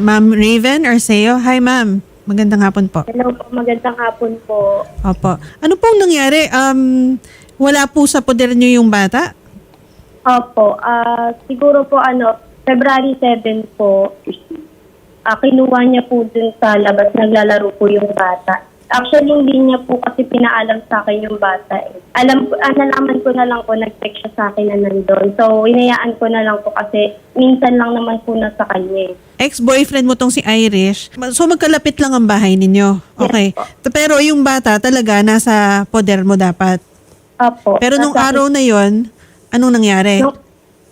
Ma- Ma'am Raven Arceo. Hi, ma'am. Magandang hapon po. Hello po, magandang hapon po. Opo. Ano pong nangyari? Um, wala po sa poder niyo yung bata? Opo, ah siguro po ano, February 7 po, ah kinuha niya po dun sa labas, naglalaro po yung bata. Actually, hindi niya po kasi pinaalam sa akin yung bata. Eh. Alam, ah, nalaman ko na lang po, nag-text siya sa akin na nandun. So, inayaan ko na lang po kasi minsan lang naman po nasa kanya. eh. Ex-boyfriend mo tong si Irish. So magkalapit lang ang bahay ninyo. Okay. T- Pero yung bata talaga nasa poder mo dapat. Opo. Pero nung nasa- araw na yon, anong nangyari? Nung,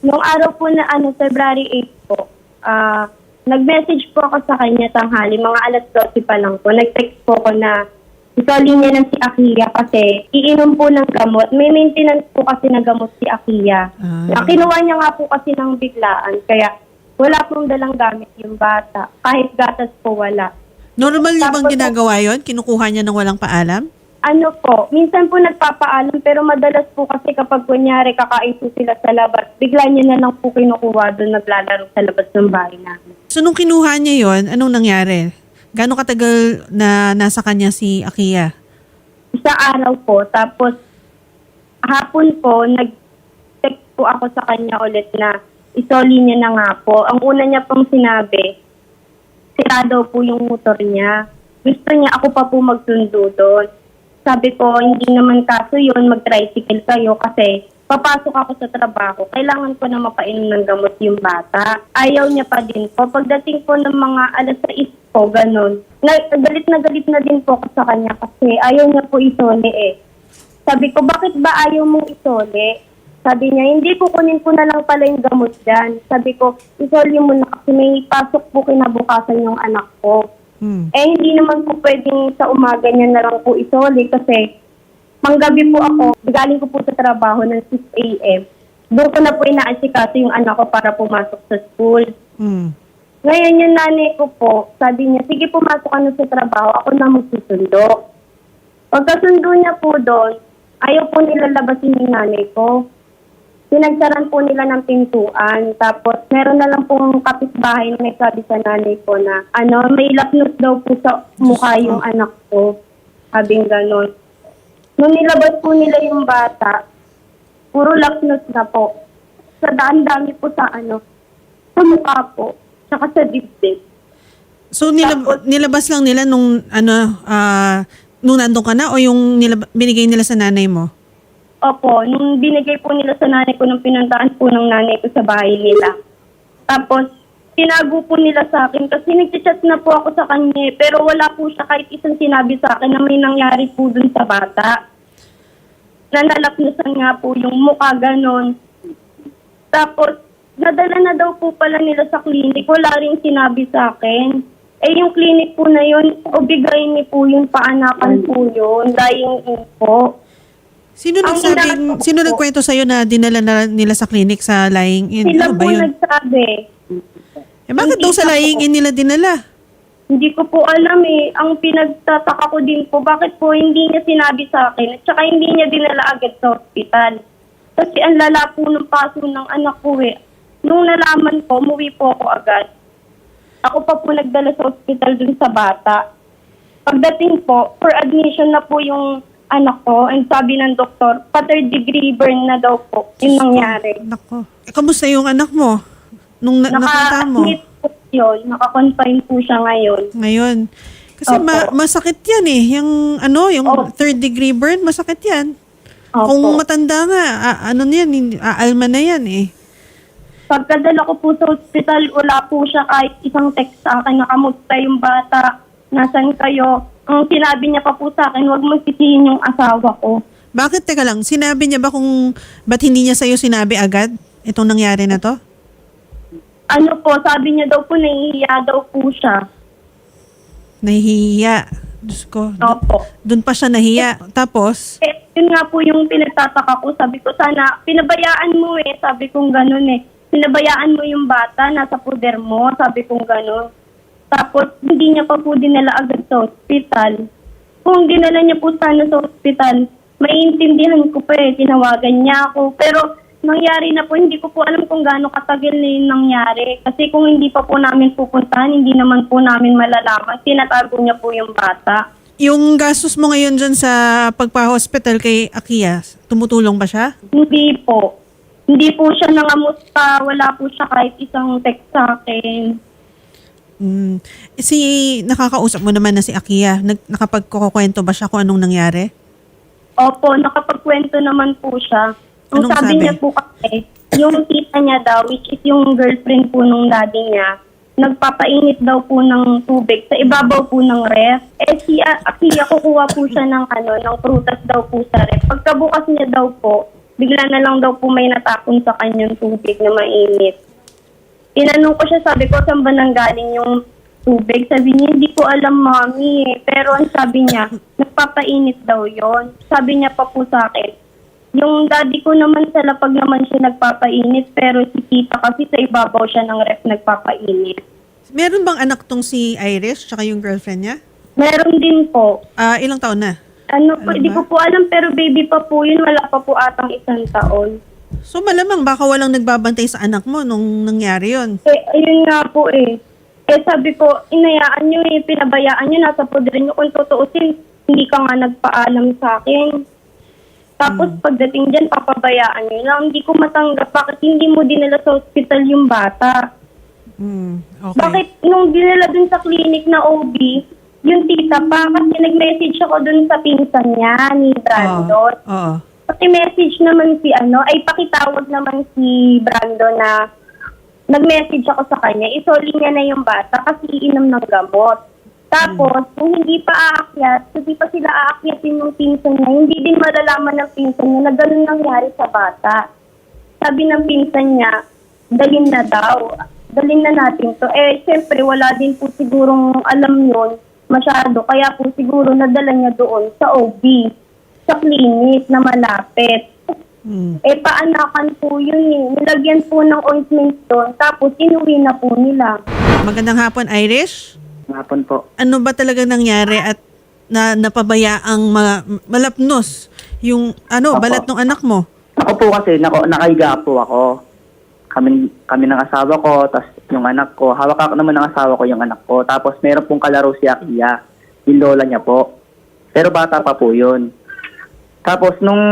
nung araw po na ano, February 8 po, ah, nag-message po ako sa kanya tanghali, mga alas 12 pa lang po. Nag-text po ako na isoli niya ng si Akiya kasi iinom po ng gamot. May maintenance po kasi na gamot si Akiya. Ah. Na kinuha niya nga po kasi ng biglaan. Kaya wala pong dalang gamit yung bata. Kahit gatas po wala. Normal niya bang Tapos- ginagawa yon? Kinukuha niya ng walang paalam? Ano po, minsan po nagpapaalam pero madalas po kasi kapag kunyari kakain po sila sa labas, bigla niya na lang po kinukuha doon naglalaro sa labas ng bahay namin. So nung kinuha niya yon, anong nangyari? Gano'ng katagal na nasa kanya si Akiya? Isang araw po, tapos hapon po, nag-text po ako sa kanya ulit na isoli niya na nga po. Ang una niya pong sinabi, sira daw po yung motor niya. Gusto niya ako pa po magsundo doon. Sabi ko, hindi naman kaso yun, mag-tricycle kayo kasi papasok ako sa trabaho, kailangan ko na mapainom ng gamot yung bata. Ayaw niya pa din po. Pagdating po ng mga alas 6 po, ganun. Na, galit na galit na din po ako sa kanya kasi ayaw niya po isoli eh. Sabi ko, bakit ba ayaw mong isoli? Sabi niya, hindi ko kunin ko na lang pala yung gamot dyan. Sabi ko, isoli mo na kasi may pasok po kinabukasan yung anak ko. Hmm. Eh, hindi naman po pwedeng sa umaga niya na lang po isoli kasi panggabi po ako, galing ko po sa trabaho ng 6 a.m. Doon ko na po inaasikaso yung anak ko para pumasok sa school. Hmm. Ngayon yung nanay ko po, sabi niya, sige pumasok ka na sa trabaho, ako na magsusundo. Pagkasundo niya po doon, ayaw po nila labasin yung nanay ko. Pinagsaran po nila ng pintuan. Tapos meron na lang pong kapitbahay na may sabi sa nanay ko na ano, may lapnos daw po sa mukha yung anak ko. Sabing ganon. Nung nilabas po nila yung bata, puro lapnos na po. Sa daan-dami po sa ano, sa mukha po, saka sa dibdib. So nilab- nilabas lang nila nung ano ah nung nandun ka na o yung nilab- binigay nila sa nanay mo? Opo, nung binigay po nila sa nanay ko, nung pinuntahan po ng nanay ko sa bahay nila. Tapos, tinago po nila sa akin kasi nag-chat na po ako sa kanya eh, pero wala po siya kahit isang sinabi sa akin na may nangyari po dun sa bata. Nanalapnusan nga po yung mukha ganon. Tapos, nadala na daw po pala nila sa clinic. Wala rin sinabi sa akin. Eh, yung clinic po na yun, obigay ni po yung paanakan po yun, dying in po. Sino Ang nagsabing, sino nagkwento sa'yo na dinala na nila sa clinic sa lying in? Sila Ano po ba yun? nagsabi. Eh bakit Hindi daw sa ako. lying in nila dinala? Hindi ko po alam eh. Ang pinagtataka ko din po, bakit po hindi niya sinabi sa akin at saka hindi niya dinala agad sa ospital. Kasi ang lala po ng paso ng anak ko eh. Nung nalaman ko, umuwi po ako agad. Ako pa po nagdala sa ospital dun sa bata. Pagdating po, for admission na po yung anak ko and sabi ng doktor, third degree burn na daw po yung nangyari. Nako. Eh, kamusta yung anak mo? Nung na- napunta mo? Naka-admit po yun, naka-confine po siya ngayon. Ngayon. Kasi Opo. ma- masakit yan eh. Yung ano, yung Opo. third degree burn, masakit yan. Opo. Kung matanda nga, a- ano na yan, hindi- aalma na yan eh. Pagkadala ko po sa ospital, wala po siya kahit isang text sa akin na kamusta yung bata, nasan kayo. Ang sinabi niya pa po sa akin, huwag mo sisihin yung asawa ko. Bakit, teka lang, sinabi niya ba kung ba't hindi niya sa'yo sinabi agad itong nangyari na to? Ano po, sabi niya daw po, nahihiya daw po siya. Nahihiya. Diyos ko. Opo. Doon pa siya nahiya. Tapos, Eh, yun nga po yung pinagtataka ko. Sabi ko, sana, pinabayaan mo eh. Sabi kong ganun eh. Pinabayaan mo yung bata, nasa puder mo. Sabi kong ganun. Tapos, hindi niya pa po dinala agad sa ospital. Kung dinala niya po sana sa ospital, maiintindihan ko pa eh. Tinawagan niya ako. Pero, nangyari na po, hindi ko po alam kung gaano katagal na yung nangyari. Kasi kung hindi pa po namin pupuntahan, hindi naman po namin malalaman. Tinatago niya po yung bata. Yung gastos mo ngayon dyan sa pagpa-hospital kay Akia, tumutulong ba siya? Hindi po. Hindi po siya nangamusta. Wala po siya kahit isang text sa akin. Mm. Si nakakausap mo naman na si Akia, nag, nakapagkukwento ba siya kung anong nangyari? Opo, nakapagkwento naman po siya. Ang Anong sabi, sabi? niya po kasi, yung tita niya daw, which is yung girlfriend po nung daddy niya, nagpapainit daw po ng tubig sa ibabaw po ng ref. Eh si Akia kukuha po siya ng ano, ng prutas daw po sa ref. Pagkabukas niya daw po, bigla na lang daw po may natapon sa kanyang tubig na mainit. Tinanong ko siya, sabi ko, saan ba nanggaling yung tubig? Sabi niya, hindi ko alam, mami. eh." Pero ang sabi niya, nagpapainit daw yon. Sabi niya pa po sa akin, yung daddy ko naman sa lapag naman siya nagpapainit, pero si tita kasi sa ibabaw siya ng ref nagpapainit. Meron bang anak tong si Iris tsaka yung girlfriend niya? Meron din po. Ah, ilang taon na? Ano po, Ano hindi ba? ko po alam, pero baby pa po yun. Wala pa po atang isang taon. So malamang baka walang nagbabantay sa anak mo nung nangyari yon. Eh, ayun nga po eh. Eh sabi ko, inayaan nyo eh, pinabayaan nyo, nasa poder nyo. Kung tutuusin, hindi ka nga nagpaalam sa akin. Tapos pagdating dyan, papabayaan nyo lang. Hindi ko matanggap, bakit hindi mo dinala sa hospital yung bata? Mm, okay. Bakit nung dinala dun sa clinic na OB, yung tita pa, kasi nag-message ako dun sa pinsan niya, ni Brandon. Oo. Oo. Paki-message naman si ano, ay pakitawag naman si Brando na nag-message ako sa kanya, isoli niya na yung bata kasi iinom ng gamot. Tapos, kung hindi pa aakyat, hindi pa sila aakyatin yung pinsan niya, hindi din malalaman ng pinsan niya na ganun nangyari sa bata. Sabi ng pinsan niya, dalhin na daw. Dalhin na natin to. Eh, syempre, wala din po sigurong alam yun masyado. Kaya po siguro nadala niya doon sa OB, sa clinic na malapit. Mm. Eh, paanakan po yun eh. Nilagyan po ng ointment doon, tapos inuwi na po nila. Magandang hapon, Irish. Hapon po. Ano ba talaga nangyari at na napabayaang ma- malapnos yung ano, Opo. balat ng anak mo? Ako po kasi, nako, nakahiga po ako. Kami, kami ng asawa ko, tapos yung anak ko. Hawak ako naman ng asawa ko yung anak ko. Tapos meron pong kalaro si Akia, yung lola niya po. Pero bata pa po yun. Tapos nung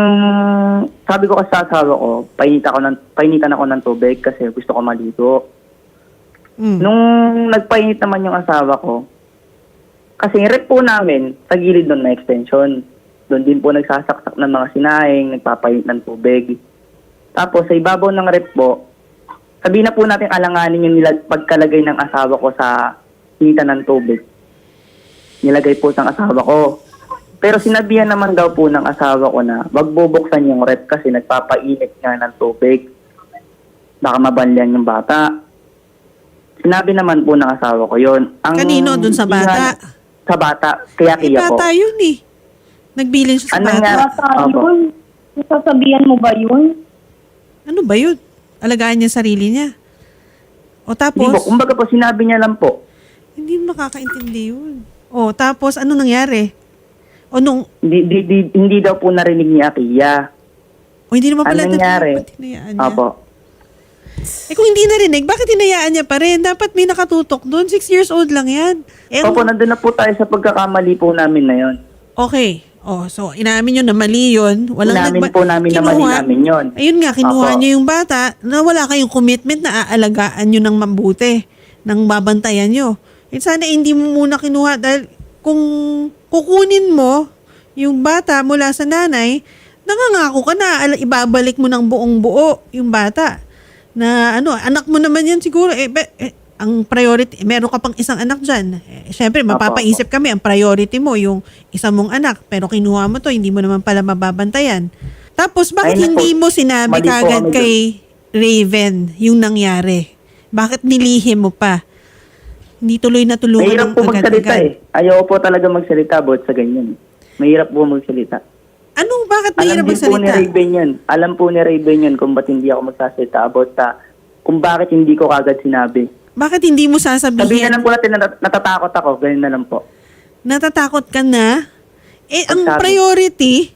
sabi ko kasi sa asawa ko, painita ako ng, painitan ako ng tubig kasi gusto ko maligo. Mm. Nung nagpainit naman yung asawa ko, kasi yung rep po namin, sa gilid doon na extension. Doon din po nagsasaksak ng mga sinaing, nagpapainit ng tubig. Tapos sa ibabaw ng rep po, sabihin na po natin alanganin yung nilag- pagkalagay ng asawa ko sa initan ng tubig. Nilagay po ng asawa ko. Pero sinabihan naman daw po ng asawa ko na wag bubuksan yung rep kasi nagpapainit nga ng tubig. Baka mabanlian yung bata. Sinabi naman po ng asawa ko yon. Ang Kanino? Dun sa bata? Sa bata. Kaya Eh, kiya po. bata yun eh. Nagbilin siya sa Ano bata. nga? Bata Opo. yun. Sasabihan mo ba yun? Ano ba yun? Alagaan niya sarili niya. O Hindi tapos, po. Kumbaga po, sinabi niya lang po. hindi mo makakaintindi yun. O tapos, ano nangyari? O nung, Hindi, di, di- hindi daw po narinig ni Akiya. o hindi naman pala Ano nangyari? dapat hinayaan niya. Opo. Eh kung hindi narinig, bakit hinayaan niya pa rin? Dapat may nakatutok doon. Six years old lang yan. Eh, Opo, nandun na po tayo sa pagkakamali po namin na yon. Okay. Oh, so inamin nyo na mali yun. Walang Inamin nagba- po namin na mali namin yun. Ayun nga, kinuha Opo. nyo yung bata na wala kayong commitment na aalagaan nyo ng mabuti, nang babantayan nyo. Eh, sana hindi mo muna kinuha dahil kung kukunin mo yung bata mula sa nanay, nangangako ka na, ibabalik mo ng buong buo yung bata. Na ano, anak mo naman yan siguro. Eh, be- eh, ang priority, meron ka pang isang anak dyan. Eh, Siyempre, mapapaisip kami, ang priority mo yung isa mong anak. Pero kinuha mo to, hindi mo naman pala mababantayan. Tapos, bakit na hindi po. mo sinabi Mali kagad kay Raven yung nangyari? Bakit nilihim mo pa? Hindi tuloy na tulungan Mahirap po magsalita agad-agad. eh. Ayaw po talaga magsalita about sa ganyan. Mahirap po magsalita. Anong bakit Alam mahirap din po ni magsalita? Raven yun. Alam po ni Raven yun kung ba't hindi ako magsasalita about sa kung bakit hindi ko kagad sinabi. Bakit hindi mo Sabihin sasabihin? na lang po natin na nat- natatakot ako. Ganyan na lang po. Natatakot ka na? Eh, ang priority,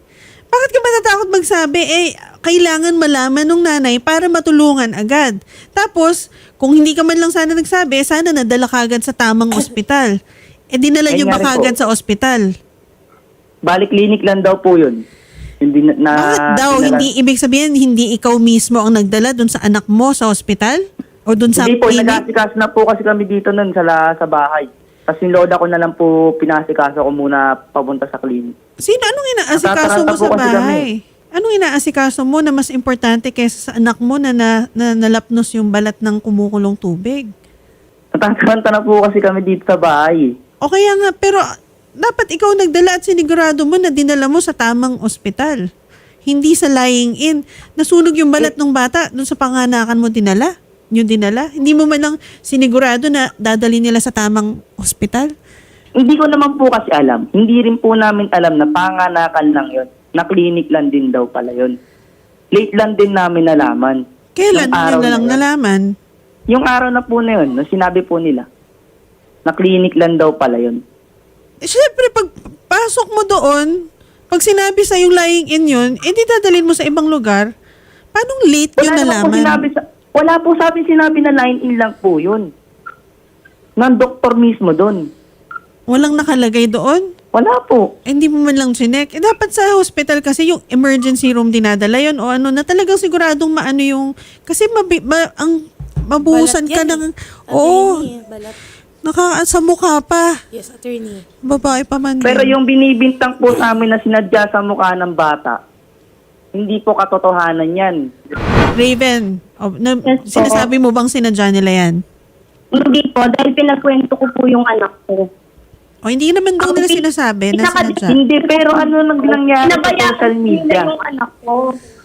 Bakit ka matatakot magsabi? Eh, kailangan malaman ng nanay para matulungan agad. Tapos, kung hindi ka man lang sana nagsabi, sana nadala ka agad sa tamang ospital. Eh, dinala nyo ba po. kaagad sa ospital? Balik clinic lang daw po yun. Hindi na, na Bakit daw? dinala- Hindi, ibig sabihin, hindi ikaw mismo ang nagdala dun sa anak mo sa ospital? O dun sa Hindi po, clinic? nag-asikaso na po kasi kami dito nun sa, la- sa bahay. Tapos yung load ako na lang po pinasikaso ko muna papunta sa clinic. Sino? Anong inaasikaso mo Natataranta sa po kasi kami. bahay? Anong inaasikaso mo na mas importante kaysa sa anak mo na, na, na nalapnos yung balat ng kumukulong tubig? Natataranta na po kasi kami dito sa bahay. O kaya nga, pero dapat ikaw nagdala at sinigurado mo na dinala mo sa tamang ospital. Hindi sa lying in. Nasunog yung balat ng bata dun sa panganakan mo dinala. Yung dinala. Hindi mo man lang sinigurado na dadali nila sa tamang ospital. Hindi ko naman po kasi alam. Hindi rin po namin alam na panganakan lang yon. Na clinic lang din daw pala yon. Late lang din namin nalaman. Kailan araw nila lang na yun. nalaman? Yung araw na po na yun, nung sinabi po nila, na clinic lang daw pala yon. Eh, syempre, pag pasok mo doon, pag sinabi sa yung lying in yun, eh di dadalhin mo sa ibang lugar. Paano late yun Wala po nalaman? sinabi sa, wala po sabi sinabi na line in lang po yun. Ng doktor mismo doon. Walang nakalagay doon? Wala po. Eh, hindi mo man lang chinek. Eh, dapat sa hospital kasi yung emergency room dinadala yun o ano na talagang siguradong maano yung... Kasi mabi, ma, ang mabuhusan Balat ka yan ng... eh. Oo, Attorney, balat. naka, sa mukha pa. Yes, attorney. Babae pa man Pero yun. yung binibintang po sa amin na sinadya sa mukha ng bata, hindi po katotohanan yan. Raven, oh, na, Yes, po. sinasabi mo bang sinadya nila yan? Hindi po, dahil pinagkwento ko po yung anak ko. O hindi naman daw Ang nila sinasabi na sinadya. Hindi, pero ano nang nangyari sa Pinabayaan social po media? nila yung anak ko.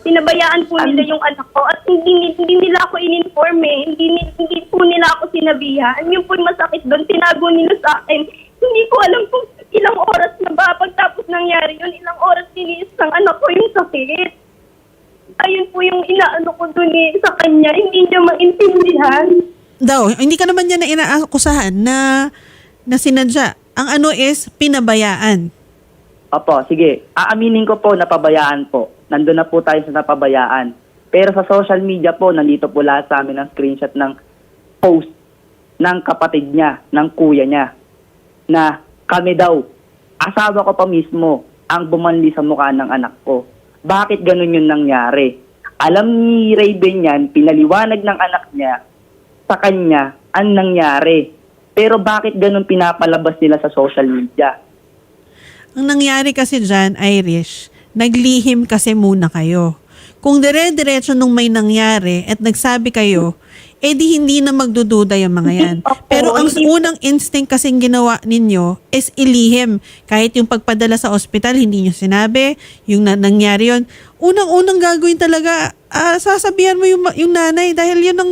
Pinabayaan po nila yung anak ko at hindi, hindi nila ako in-inform eh. Hindi, hindi po nila ako sinabihan. Yung po yung masakit doon, tinago nila sa akin. Hindi ko alam kung ilang oras na ba pagtapos nangyari yun, ilang oras tiniis ng anak ko yung sakit. Ayun po yung inaano ko doon eh, sa kanya, hindi niya maintindihan. Daw, hindi ka naman niya na inaakusahan na, na sinadya. Ang ano is pinabayaan. Opo, sige. Aaminin ko po, napabayaan po. Nandun na po tayo sa napabayaan. Pero sa social media po, nandito po lahat sa amin ang screenshot ng post ng kapatid niya, ng kuya niya, na kami daw, asawa ko pa mismo, ang bumanli sa mukha ng anak ko. Bakit ganun yung nangyari? Alam ni Raven yan, pinaliwanag ng anak niya sa kanya ang nangyari. Pero bakit ganun pinapalabas nila sa social media? Ang nangyari kasi dyan, Irish, naglihim kasi muna kayo. Kung dire-diretso nung may nangyari at nagsabi kayo, eh di hindi na magdududa yung mga yan. Pero ang unang instinct kasing ginawa ninyo is ilihim. Kahit yung pagpadala sa ospital, hindi nyo sinabi, yung na- nangyari yon Unang-unang gagawin talaga, ah, sasabihan mo yung, ma- yung nanay dahil yun ang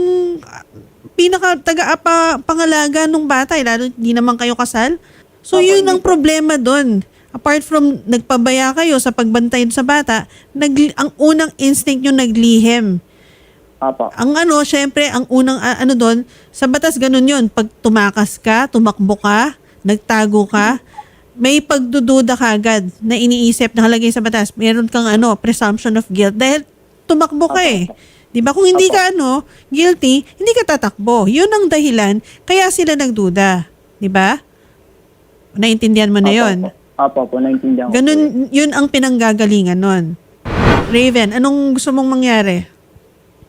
pinaka taga apa, pangalaga ng bata, eh, lalo hindi naman kayo kasal. So yun ang problema doon. Apart from nagpabaya kayo sa pagbantay sa bata, nag, ang unang instinct nyo naglihim. Opo. Ang ano, syempre, ang unang ah, ano doon, sa batas ganun yun. Pag tumakas ka, tumakbo ka, nagtago ka, may pagdududa ka agad na iniisip na halagay sa batas. Meron kang ano, presumption of guilt dahil tumakbo ka eh. 'Di ba? Kung hindi ka ano, guilty, hindi ka tatakbo. 'Yun ang dahilan kaya sila nagduda, 'di ba? Naintindihan mo na Opo, 'yon. Opo, opo, naintindihan ko. po yun. Ganun, 'yun ang pinanggagalingan nun. Raven, anong gusto mong mangyari?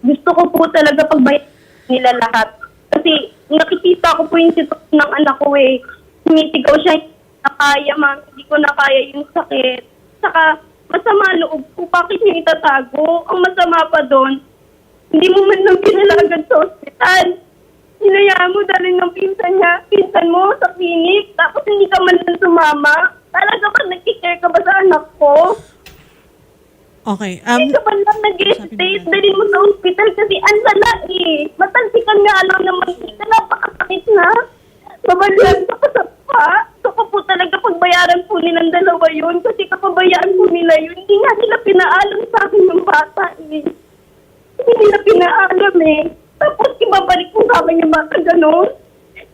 gusto ko po talaga pagbayad nila lahat. Kasi nakikita ko po yung sitwasyon ng anak ko eh. Sumisigaw siya, hindi na kaya ma'am, hindi ko na kaya yung sakit. Saka masama loob ko, bakit niya itatago? Ang masama pa doon, hindi mo man lang pinalagad sa ospital. Hinayaan mo dahil ng pinsan niya, pinsan mo sa clinic, tapos hindi ka man lang sumama. Talaga ba nagkikare ka ba sa anak ko? Okay. Hindi Um, ka man lang nag-state, dalhin mo sa hospital kasi ang lala eh. Matalsikan nga lang naman kita, napakasakit na. Mabalan pa sa pa. So ko po talaga pagbayaran po nilang dalawa yun kasi kapabayaan po nila yun. Hindi nga nila pinaalam sa akin ng bata eh. Hindi nila pinaalam eh. Tapos ibabalik po sa akin yung bata ganun.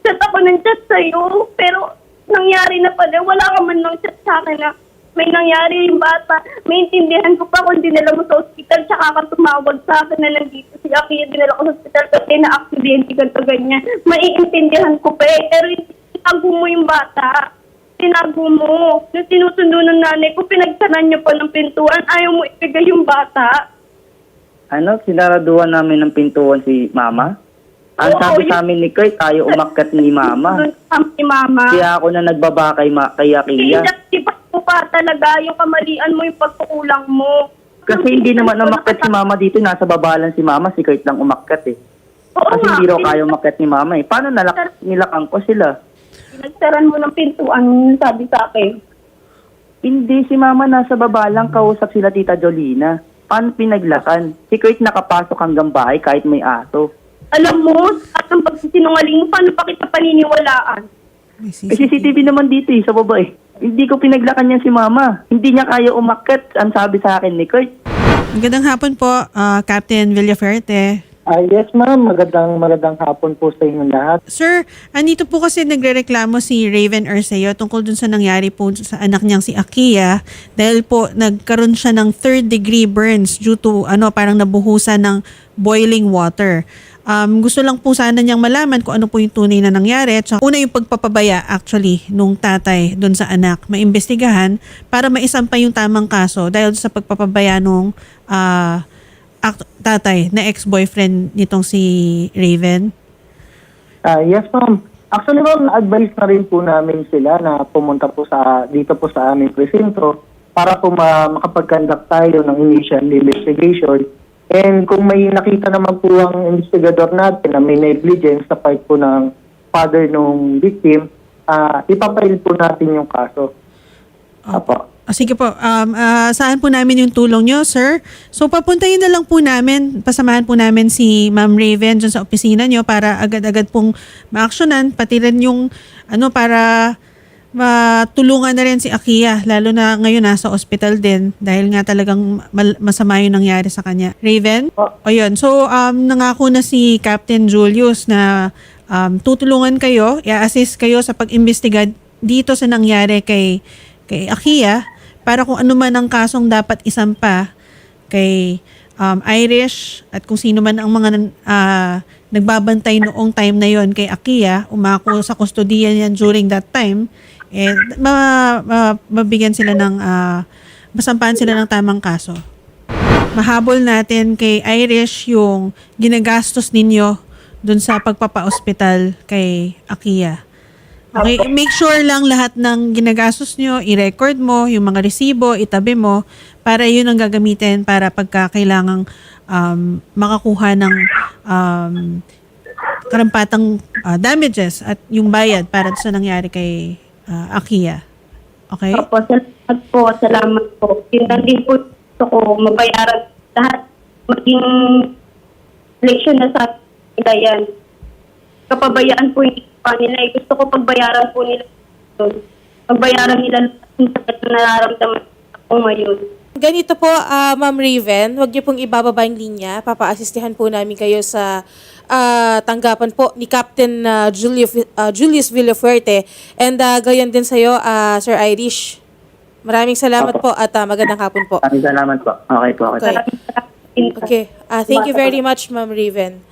Chat ako ng chat sa'yo. Pero nangyari na pala, wala ka man lang chat sa akin na may nangyari yung bata. Maintindihan ko pa kung dinala mo sa ospital, tsaka ka tumawag sa akin na nandito si Aki, dinala ko sa ospital kasi na-aksidente ka to ganyan. Maiintindihan ko pa eh, pero tinago mo yung bata. Tinago mo. Nung sinusundo ng nanay ko, pinagsaran niyo pa ng pintuan, ayaw mo ibigay yung bata. Ano, sinaraduhan namin ng pintuan si mama. Ang Oo, sabi yun- sa amin ni Kurt, ayaw umakyat ni mama. Doon si mama. Kaya ako na nagbaba kay, ma- kay Akiya. Hindi mo pa talaga yung kamalian mo, yung pagkukulang mo. Kasi hindi naman umakyat si mama dito, nasa baba lang si mama, si Kurt lang umakyat eh. Oo Kasi nga, hindi raw kaya umakyat ni mama eh. Paano nalak nilakang ko sila? Pinagsaran mo ng pintuan, sabi sa akin. Hindi, si mama nasa baba lang, kausap sila tita Jolina. Paano pinaglakan? Si Kurt nakapasok hanggang bahay kahit may aso. Alam mo, at ang pagsisinungaling mo, paano pa kita paniniwalaan? May Eh, CCTV naman dito eh, sa baba eh. Hindi ko pinaglakan niya si mama. Hindi niya kaya umakyat, ang sabi sa akin ni Kurt. Magandang hapon po, ah, Captain Villaferte. Ah, yes ma'am, magandang magandang hapon po sa inyong lahat. Sir, andito po kasi nagrereklamo si Raven Arceo tungkol dun sa nangyari po sa anak niyang si Akia dahil po nagkaroon siya ng third degree burns due to ano parang nabuhusan ng boiling water. Um, gusto lang po sana niyang malaman kung ano po yung tunay na nangyari at saka una yung pagpapabaya actually nung tatay dun sa anak maimbestigahan para maisampa yung tamang kaso dahil sa pagpapabaya nung ah, act- tatay na ex-boyfriend nitong si Raven. Ah, yes ma'am. Actually ma'am, advice na rin po namin sila na pumunta po sa dito po sa aming presinto para po ma- makapag-conduct tayo ng initial investigation. And kung may nakita naman po ang investigador natin na may negligence sa part po ng father nung victim, ah ipapail po natin yung kaso. Apo. Ah, sige po, um, ah, saan po namin yung tulong nyo, sir? So, papuntahin na lang po namin, pasamahan po namin si Ma'am Raven dyan sa opisina nyo para agad-agad pong ma-actionan, pati rin yung, ano, para matulungan na rin si Akia, lalo na ngayon nasa ospital din dahil nga talagang masama yung nangyari sa kanya. Raven? Po. O yun. So, um, nangako na si Captain Julius na um, tutulungan kayo, i-assist kayo sa pag-imbestiga dito sa nangyari kay, kay Akia para kung ano man ang kasong dapat isampa kay um, Irish at kung sino man ang mga ah, nagbabantay noong time na yon kay Akia, umako sa kustodiya niya during that time, eh, ma, ma- mabigyan sila ng, ah, masampahan sila ng tamang kaso mahabol natin kay Irish yung ginagastos ninyo dun sa pagpapa-ospital kay Akia. Okay, make sure lang lahat ng ginagastos nyo, i-record mo, yung mga resibo, itabi mo, para yun ang gagamitin para pagkakailangang um, makakuha ng um, karampatang ah, damages at yung bayad para sa nangyari kay ah, Akia. Okay? Opo, salamat po, salamat po. Lang din po gusto ko, mabayaran lahat. Maging leksyon na sa nila yan. Kapabayaan po yung pa nila. Eh, gusto ko pagbayaran po nila. yun. Pagbayaran nila yung sakit na nararamdaman ko ngayon. Ganito po, ah, Ma'am Raven, huwag niyo pong ibababa yung linya. Papa-assistihan po namin kayo sa ah, tanggapan po ni Captain ah, Julius, ah, Julius Villafuerte. And uh, gayon din sa'yo, ah, Sir Irish. Maraming salamat po at ah, magandang hapon po. Maraming salamat po. Okay po. Okay. Okay. Okay. Ah, thank you very much, Ma'am Raven.